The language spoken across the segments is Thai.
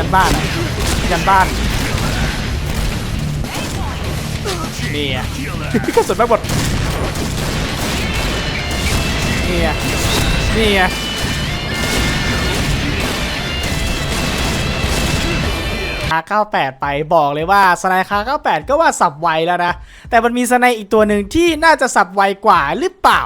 กันบ้านอะกันบ้านนี่อะกระสุนแม่งหมดนี่อะนี่อะคา98 ไปบอกเลยว่าสไนคา98 ก็ว่าสับไวแล้วนะ แต่มันมีสไนอีกตัวหนึ่งที่น่าจะสับไวกว่าหรือเปล่า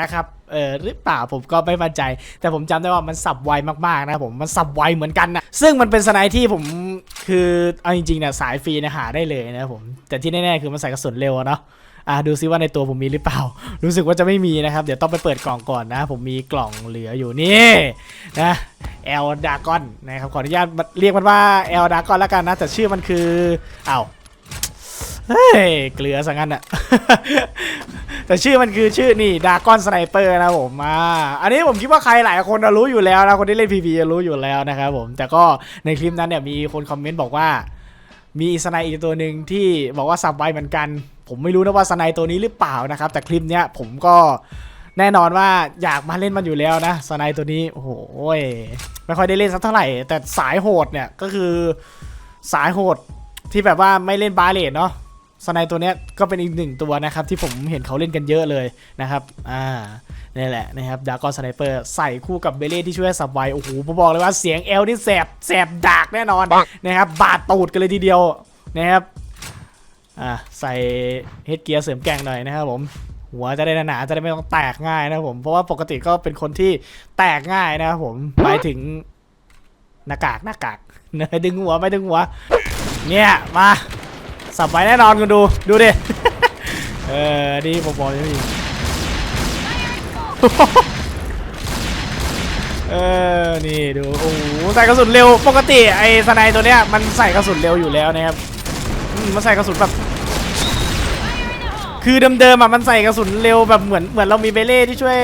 นะครับ เออหรือเปล่าผมก็ไม่มั่นใจ แต่ผมจำได้ว่ามันสับไวมากๆนะผมมันสับไวเหมือนกันนะซึ่งมันเป็นสไนที่ผมคือเอาจริงๆเนี่ยสายฟรีนะหาได้เลยนะผมแต่ที่แน่ๆคือมันใส่กระสุนเร็วเนาะอะดูซิว่าในตัวผมมีหรือเปล่า รู้สึกว่าจะไม่มีนะครับ เดี๋ยวต้องไปเปิดกล่องก่อนนะ ผมมีกล่องเหลืออยู่นี่นะเอลดากอนนะครับขออนุญาตเรียกมันว่าเอลดากอนแล้วกันนะแต่ชื่อมันคืออ้าว เฮ้ย เกลือสังกันอะแต่ชื่อมันคือชื่อนี่ดากอนสไนเปอร์นะผมอ่าอันนี้ผมคิดว่าใครหลายคนน่ะรู้อยู่แล้วนะคนที่เล่นพีพีรู้อยู่แล้วนะครับผมแต่ก็ในคลิปนั้นเนี่ยมีคนคอมเมนต์บอกว่า มีสไนอีกตัวหนึ่งที่บอกว่าสับไวเหมือนกัน ผมไม่รู้นะว่าสไนตัวนี้หรือเปล่านะครับ แต่คลิปเนี้ยผมก็แน่นอนว่าอยากมาเล่นมันอยู่แล้วนะสไนตัวนี้โอ้โหยไม่ค่อยได้เล่นสักเท่าไหร่ แต่สายโหดเนี่ยก็คือสายโหดที่แบบว่าไม่เล่นบาเลตเนาะ สไนตัวเนี้ยก็เป็นอีกหนึ่งตัวนะครับที่ผมเห็นเขาเล่นกันเยอะเลยนะครับ อ่านี่แหละนะครับดากอนสไนเปอร์ใส่คู่กับเบเล่ที่ช่วยสับไวโอ้โหผมบอกเลยว่าเสียงเอลนี่แสบแสบดากแน่นอนนะครับบาดตูดกันเลยทีเดียวนะครับอ่าใส่เฮดเกียร์เสริมแกร่งหน่อยนะครับผมหัวจะได้หนาๆจะได้ไม่ต้องแตกง่ายนะครับผมเพราะว่าปกติก็เป็นคนที่แตกง่ายนะครับผมหมายถึงหน้ากากหน้ากากเนยดึงหัวไม่ดึงหัวเนี่ยมา สับไว้แน่นอนคุณดู ดูดิ เออดีผมบอกอย่างนี้เออ นี่ดู โอ้โห ใส่กระสุนเร็ว ปกติไอ้สไนตัวเนี้ยมันใส่กระสุนเร็วอยู่แล้วนะครับอืมมันใส่กระสุนแบบ คือเดิมๆอะมันใส่กระสุนเร็วแบบเหมือนเหมือนเรามีเบเล่ที่ช่วย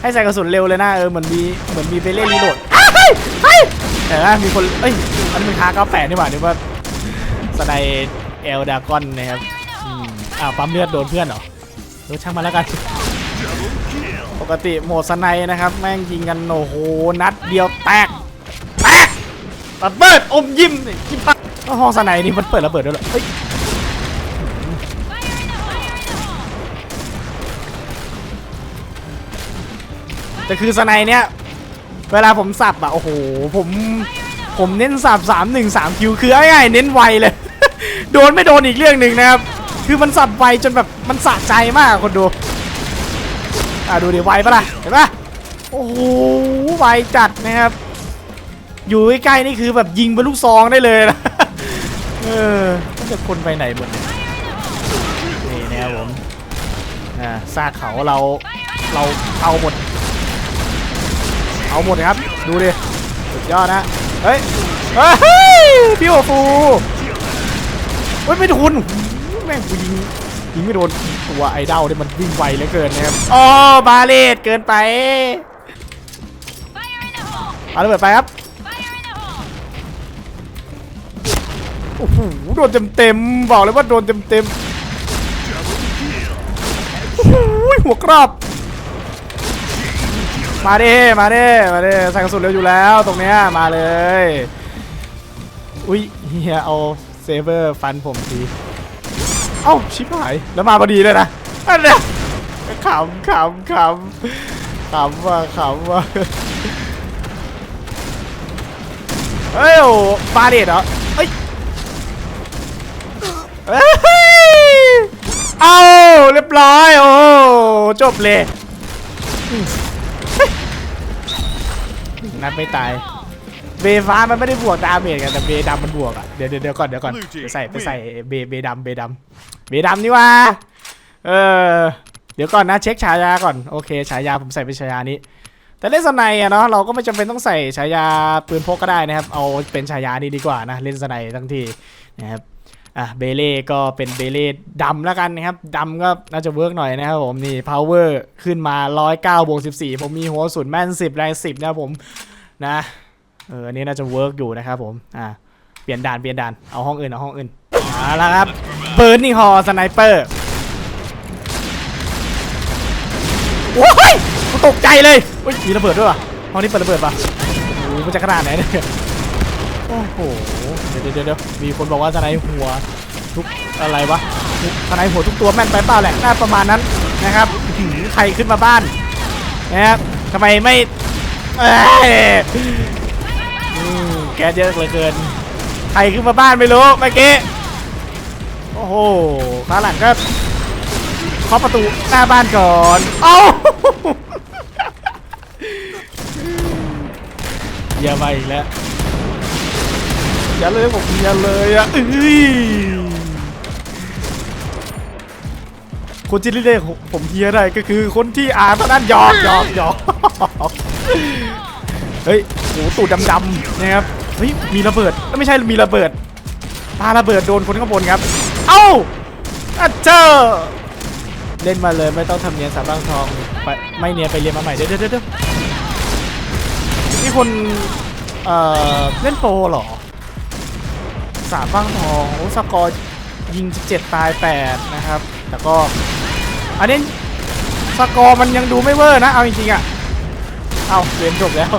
ให้ใส่กระสุนเร็วเลยนะเออเหมือนมีเหมือนมีเบเล่รีโหลดเฮ้ยเฮ้ยแต่ว่ามีคน เอ้ย อันนี้มันค้าเก้าแปดนี่หว่านี่ว่าสไน เอลดากอนนะครับอืมอ้าวปั๊มเลือดโดนเพื่อนเหรอเออช่างมันแล้วกัน ปกติโหมดสไนนะครับ แม่งยิงกันโอ้โหนัดเดียวแตกแตกระเบิดอมยิ้มนี่ยิ้มปักห้องสไนนี่มันเปิดระเบิดด้วยเหรอเฮ้ยแต่คือสไนเนี้ยเวลาผมสับอะโอ้โหผมผมเน้นสับสามหนึ่งสามคิวคือง่ายๆเน้นไวเลย โดนไม่โดนอีกเรื่องหนึ่งนะครับ คือมันสับไวจนแบบมันสะใจมากคนดู อะดูดิไวปะล่ะ เห็นปะโอ้โหไวจัดนะครับ อยู่ใกล้ๆนี่คือแบบยิงเป็นลูกซองได้เลยนะ เออตั้งแต่คนไปไหนหมดเนี่ยนี่นะครับผม อ่าซากเขาเราเราเอาหมด เอาหมดนะครับ ดูดิ สุดยอดนะ เฮ้ย เฮ้ย พี่โอฟู เฮ้ยไม่โดนแม่งกูยิงยิงไม่โดนตัวไอเดอลเนี่ยมันวิ่งไวเหลือเกินนะครับอ๋อบาเลตเกินไปปาระเบิดไปครับโอ้โหโดนเต็มเต็มบอกเลยว่าโดนเต็มเต็มโอ้โหหัวกรอบมาดิมาดิมาดิใส่กระสุนเร็วอยู่แล้วตรงเนี้ยมาเลยอุ้ยเฮียเอา เซเวอร์ฟันผมที เอ้าชิบหาย แล้วมาพอดีเลยนะอันเนี้ยขำขำขำขำว่ะขำว่ะเฮ้ยโอ้บาเดดเหรอเอ้ยเอ้ยเอาเรียบร้อยโอ้จบเลยนัดไม่ตาย เบฟ้ามันไม่ได้บวกดาเมจกันแต่เบดำมันบวกอะเดี๋ยวเดี๋ยวเดี๋ยวก่อนเดี๋ยวก่อนไปใส่ไปใส่เบเบดำเบดำเบดำนี่ว่าเออเดี๋ยวก่อนนะเช็คฉายาก่อนโอเคฉายาผมใส่เป็นฉายานี้ แต่เล่นสไนด์อะเนาะเราก็ไม่จำเป็นต้องใส่ฉายาปืนพกก็ได้นะครับ เอาเป็นฉายานี้ดีกว่านะเล่นสไนด์ทั้งทีนะครับอะเบเล่ก็เป็นเบเล่ดำแล้วกันนะครับดำก็น่าจะเวิร์กหน่อยนะครับผมนี่ power ขึ้นมา 109บวก14 ผมมีหัวสุนแม่น 10แรง10 นะครับผมนะ เอออันนี้น่าจะเวิร์กอยู่นะครับผมอ่าเปลี่ยนด่านเปลี่ยนด่านเอาห้องอื่นเอาห้องอื่นเอาละครับเบิร์นนี่ฮอสไนเปอร์โอ้ยกูตกใจเลยอุ้ยมีระเบิดด้วยวะห้องนี้เปิดระเบิดปะโอ้โหมันจะขนาดไหนเนี่ยโอ้โหเดี๋ยวเดี๋ยวเดี๋ยวมีคนบอกว่าทนหัวทุกอะไรวะทุกทนหัวทุกตัวแม่นไปเปล่าแหละน่าประมาณนั้นนะครับหือใครขึ้นมาบ้านนะครับทำไมไม่ อ้ยอืมแกสเยอะเหลือเกิน ใครขึ้นมาบ้านไม่รู้เมื่อกี้ โอ้โหข้างหลังก็เคาะประตูหน้าบ้านก่อน เอ้าเยี่ยมมาอีกแล้ว อย่าเลยผมเยียเลยอะเอ้ยคนที่เรียกผมเฮียได้ก็คือคนที่อ่านเท่านั้นหยอกหยอกหยอกเฮ้ย โหตูดดำๆนะครับเฮ้ยมีระเบิดเอ้ยไม่ใช่มีระเบิดปาระเบิดโดนคนข้างบนครับ เอ้าอะเจอเล่นมาเลยไม่ต้องทำเนียนสามร่างทองไปไม่เนียนไปเรียนมาใหม่เดี๋ยวเดี๋ยวเดี๋ยวนี่คนเอ่อเล่นโปรเหรอสามบ้างทองโอ้สกอร์ยิง 17 ตาย 8 นะครับ แต่ก็ อันนี้สกอร์มันยังดูไม่เวอร์นะ เอาจริงๆอะเอาเกมจบแล้ว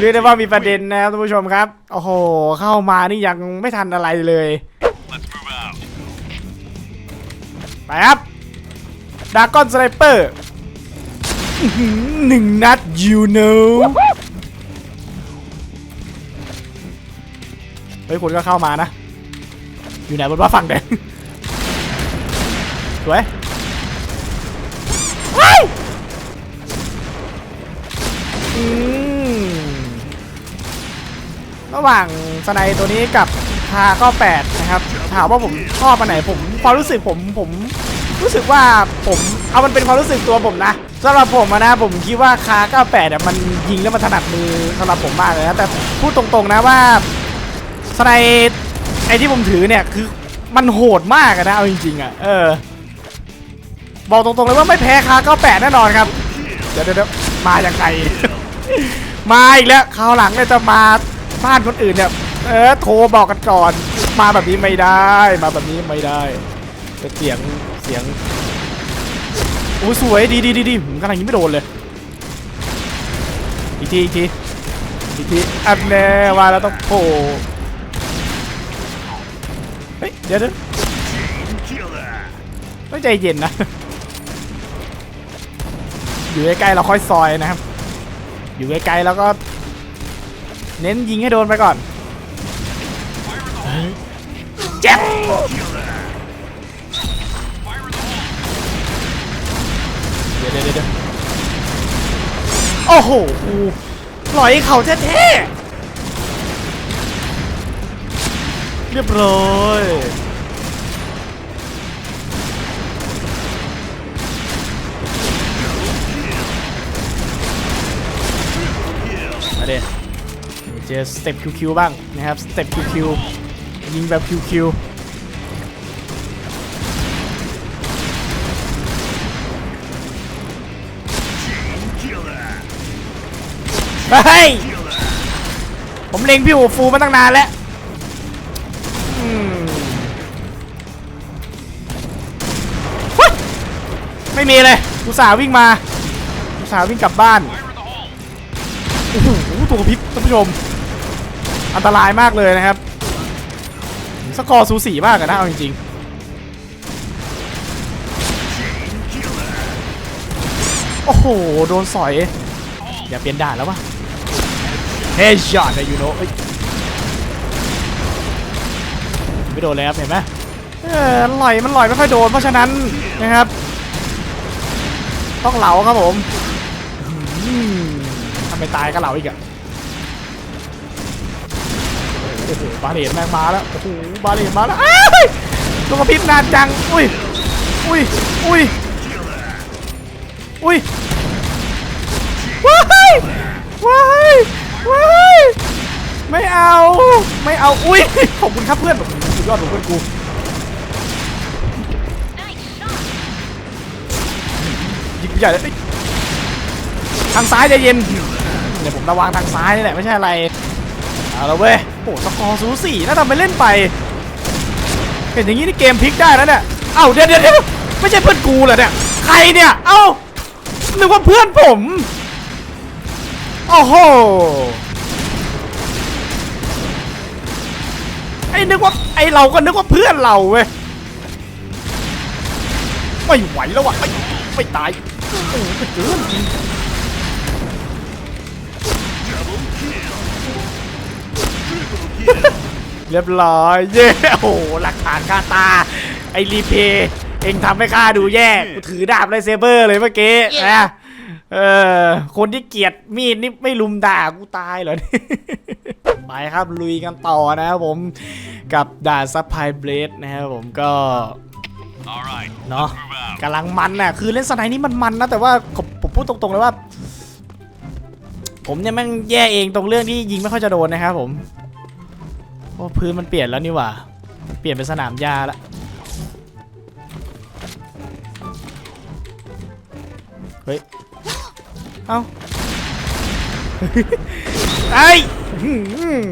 เรียกได้ว่ามีประเด็นนะครับท่านผู้ชมครับ โอ้โห เข้ามานี่ยังไม่ทันอะไรเลย ไปครับดากอนสไนเปอร์หนึ่งนัด you know เฮ้ยคนก็เข้ามานะ อยู่ไหนบนว่าฝั่งแดงสวย ระหว่างสไนตัวนี้กับพาก็แปดนะครับถามว่าผมชอบอันไหนผมความรู้สึกผมผมรู้สึกว่าผมเอามันเป็นความรู้สึกตัวผมนะสำหรับผมนะผมคิดว่าคา98อะมันยิงแล้วมันถนัดมือสำหรับผมมากเลยนะแต่พูดตรงๆนะว่าสไนไอที่ผมถือเนี่ยคือมันโหดมากนะเอาจริงๆอะเออบอกตรงๆเลยว่าไม่แพ้คา98แน่นอนครับเดี๋ยวเดี๋ยวมาอย่างไง มาอีกแล้วคราวหลังเนี่ยจะมาบ้านคนอื่นเนี่ยเออโทรบอกกันก่อน มาแบบนี้ไม่ได้ มาแบบนี้ไม่ได้แต่เสียงเสียงโอ้สวยดีดีดีดีผมกำลังยิงไม่โดนเลยอีกทีอีกทีอีกทีอันแน่ว่าแล้วต้องโผล่เฮ้ยเดี๋ยวเดี๋ยวต้องใจเย็นนะ อยู่ใกล้ๆเราค่อยซอยนะครับ อยู่ใกลๆแล้วก็ เน้นยิงให้โดนไปก่อนเจ็บเดี๋ยวเดี๋ยวเโอ้โหกูปล่อยเขาแท้ๆเรียบร้อย ดี๋ยเจอสเต็ปคิวบ้างนะครับสเต็ปคิวยิงแบบคิวเฮ้ย ผมเล็งพี่หัวฟูมาตั้งนานแล้วไม่มีเลยกูสาวิ่งมากูสาวิ่งกลับบ้าน โอ้ตัวกระพริบท่านผู้ชม อันตรายมากเลยนะครับ สกอร์สูสีมากอะนะเอาจริงๆ โอ้โห โดนสอย อย่าเปลี่ยนด่านแล้ววะเฮชช็อตนะยูโนไม่โดนเลยครับเห็นไหมเออลอยมันลอยไม่ค่อยโดนเพราะฉะนั้นนะครับ ต้องเหลาครับผมอืมทำไมตายก็เหลาอีกอะ โอ้โหบาเลนแม่งมาแล้วโอ้โหบาเลนมาแล้วอ้ายลูกกระพริบนานจังอุ้ยอุ้ยอุ้ยอุ้ยว้ายว้ายว้ายไม่เอาไม่เอาอุ้ยขอบคุณครับเพื่อนโอ้โหสุดยอดของเพื่อนกูยิงใหญ่เลยเอ้ยทางซ้ายใจเย็นเดี๋ยวผมระวังทางซ้ายนี่แหละไม่ใช่อะไรเอาละเว้ย โอ้สกอร์สูสีน่าทำไปเล่นไป เห็นอย่างนี้นี่เกมพลิกได้แล้วเนี่ยเอ้าเดี๋ยวเดี๋ยวไม่ใช่เพื่อนกูเหรอเนี่ย ใครเนี่ย เอ้านึกว่าเพื่อนผม โอ้โห ไอ้นึกว่าไอ้เราก็นึกว่าเพื่อนเราเว้ย ไม่ไหวแล้ววะไม่ไม่ตายโอ้โหเกิง เรียบร้อย เย้โอ้โหหลักฐานคาตา ไอรีเพย์เองทำให้ข้าดูแย่กูถือดาบไรเซเบอร์เลยเมื่อกี้นะเออคนที่เกลียดมีดนี่ไม่ลุมด่ากูตายเหรอไปครับลุยกันต่อนะครับผมกับด่านซับไพเบรดนะครับผมก็ All right, เนาะ move out. กำลังมันน่ะคือเล่นสไนด์นี่มันมันนะแต่ว่าผมผมพูดตรงๆเลยว่า ผมเนี่ยแม่งแย่เองตรงเรื่องที่ยิงไม่ค่อยจะโดนนะครับผมโอ้พื้นมันเปลี่ยนแล้วนี่หว่า เปลี่ยนเป็นสนามหญ้าละเฮ้ย เอ้าไอ้หืม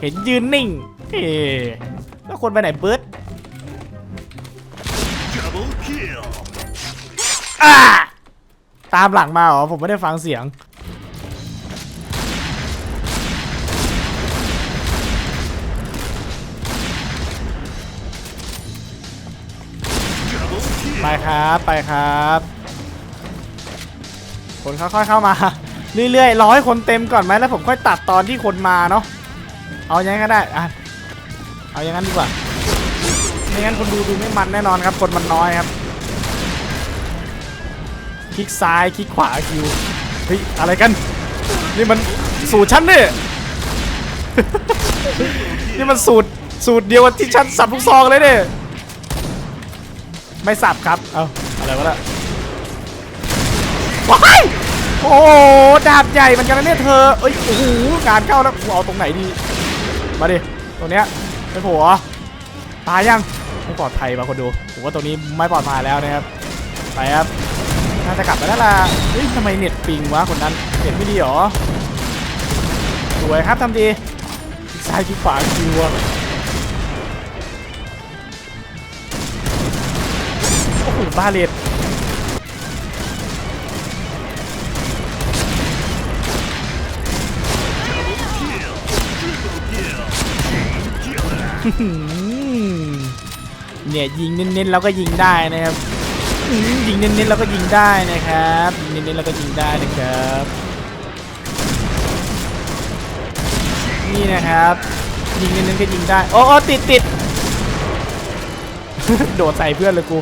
เห็นยืนนิ่งเอ๊ะแล้วคนไปไหนเบิร์ด Double kill. อ่าตามหลังมาเหรอ ผมไม่ได้ฟังเสียง ครับไปครับ คนค่อยๆเข้ามา เรื่อยๆรอให้คนเต็มก่อนไหมแล้วผมค่อยตัดตอนที่คนมาเนาะเอาอย่างนั้นก็ได้อะเอาอย่างนั้นดีกว่าไม่งั้นคนดูดูไม่มันแน่นอนครับคนมันน้อยครับ คลิกซ้ายคลิกขวาคิวเฮ้ยอะไรกัน นี่มันสูตรฉันนี่นี่มันสูตรสูตรเดียวกับที่ฉันสับลูกซองเลยเนี่ย ไม่สับครับ เอาอะไรวะล่ะว้ายโอ้โหดาบใหญ่เหมันกันนะเนี่ยเธอ เอ้ย โอ้โหงานเข้าแล้วกูเอาตรงไหนดี มาดิ ตรงเนี้ยไม่ผัวตายยัง ไม่ปลอดภัยป่ะคนดู ผมว่าตรงนี้ไม่ปลอดภัยแล้วนะครับ ไปครับ น่าจะกลับไปแล้วล่ะ เฮ้ยทำไมเน็ตปิงวะคนนั้น เน็ตไม่ดีหรอ สวยครับทำดีคลิกซ้ายคลิกขวาคิว บาเลตอืมเนี่ยยิงเน้นๆเราก็ยิงได้นะครับอืมยิงเน้นๆเราก็ยิงได้นะครับยิงเน้นๆเราก็ยิงได้นะครับ นี่นะครับ ยิงเน้นๆก็ยิงได้โอ้โอ้ติดติดโดดใส่เพื่อนเลยกู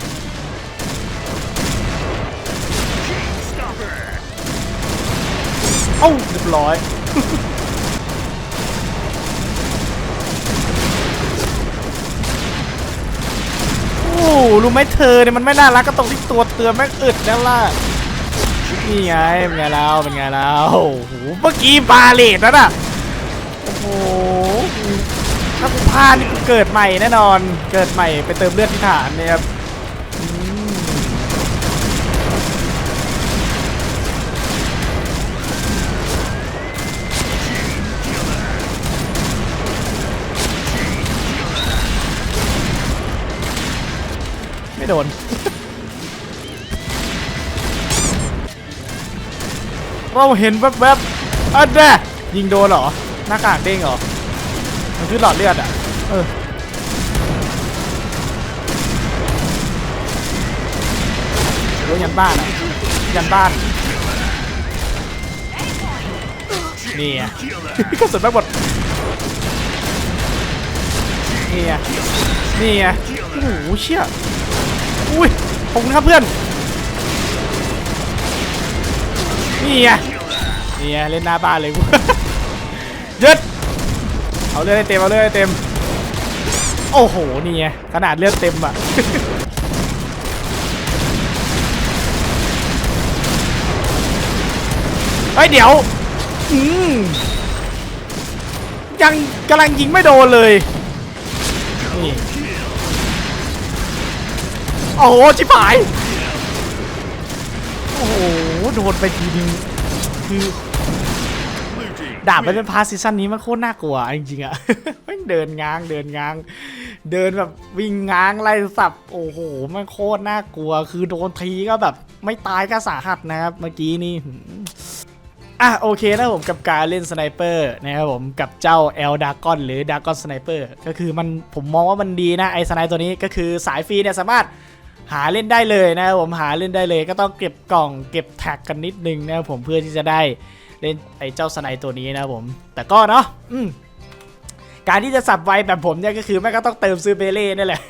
อ้าเรียบร้อยโอ้รู้ไหมเธอเนี่ยมันไม่น่ารักก็ตรงที่ตัวเตือนแม่งอึดแล้วล่ะนี่ไงเป็นไงแล้วเป็นไงแล้วโอ้โหเมื่อกี้บาเลตนั่นน่ะโอ้โหถ้ากูพลาดนี่กูเกิดใหม่แน่นอน เกิดใหม่ไปเติมเลือดที่ฐานเนี่ยครับ ไม่โดน เราเห็นแวบๆอันแน่ยิงโดนเหรอ หน้ากากเด้งเหรอ มันคือหลอดเลือดอะ เออรถยันบ้านอะยันบ้านนี่ไงกระสุนไม่หมดนี่ไงนี่ไงโอ้โหเชี่ย อุ้ยขอบคุณครับเพื่อน นี่ไง นี่ไงเล่นหน้าบ้านเลยกูยึดเอาเลือดให้เต็ม เอาเลือดให้เต็ม โอ้โห นี่ไง ขนาดเลือดเต็มอะเฮ้ยเดี๋ยว อืมยังกำลังยิงไม่โดนเลย โอ้โหชิบหาย โอ้โห โดนไปทีนึงคือดาบมันเป็นพาซีซั่นนี้มันโคตรน่ากลัวจริงๆอะแม่งเดินง้างเดินง้าง เดินแบบวิ่งง้างไล่สับ โอ้โห มันโคตรน่ากลัว คือโดนทีก็แบบไม่ตายก็สาหัสนะครับ เมื่อกี้นี่อะโอเคนะผมกับการเล่นสไนเปอร์นะครับผมกับเจ้าเอลดากอนหรือดากอนสไนเปอร์ก็คือมันผมมองว่ามันดีนะไอสไนตัวนี้ก็คือสายฟรีเนี่ยสามารถ หาเล่นได้เลยนะครับผมหาเล่นได้เลยก็ต้องเก็บกล่องเก็บแท็กกันนิดนึงนะครับผมเพื่อที่จะได้เล่นไอ้เจ้าสไนตัวนี้นะครับผม แต่ก็เนาะอืมการที่จะสับไวแบบผมเนี่ยก็คือแม่ก็ต้องเติมซื้อเบเล่นี่แหละ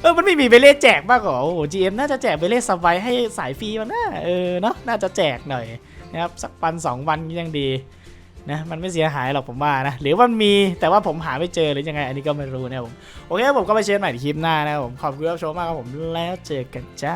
เออ มันไม่มีเบเล่แจกบ้างเหรอ โอ้โห GM น่าจะแจกเบเล่สับไวให้สายฟรีมันนะ เออ เนาะ น่าจะแจกหน่อยนะครับ สักวันสองวันยังดี นะมันไม่เสียหายหรอกผมว่านะหรือมันมีแต่ว่าผมหาไม่เจอหรือยังไงอันนี้ก็ไม่รู้นะผมโอเคผมก็ไปเช็คใหม่ในคลิปหน้านะผมขอบคุณที่รับชมมากครับผมแล้วเจอกันจ้า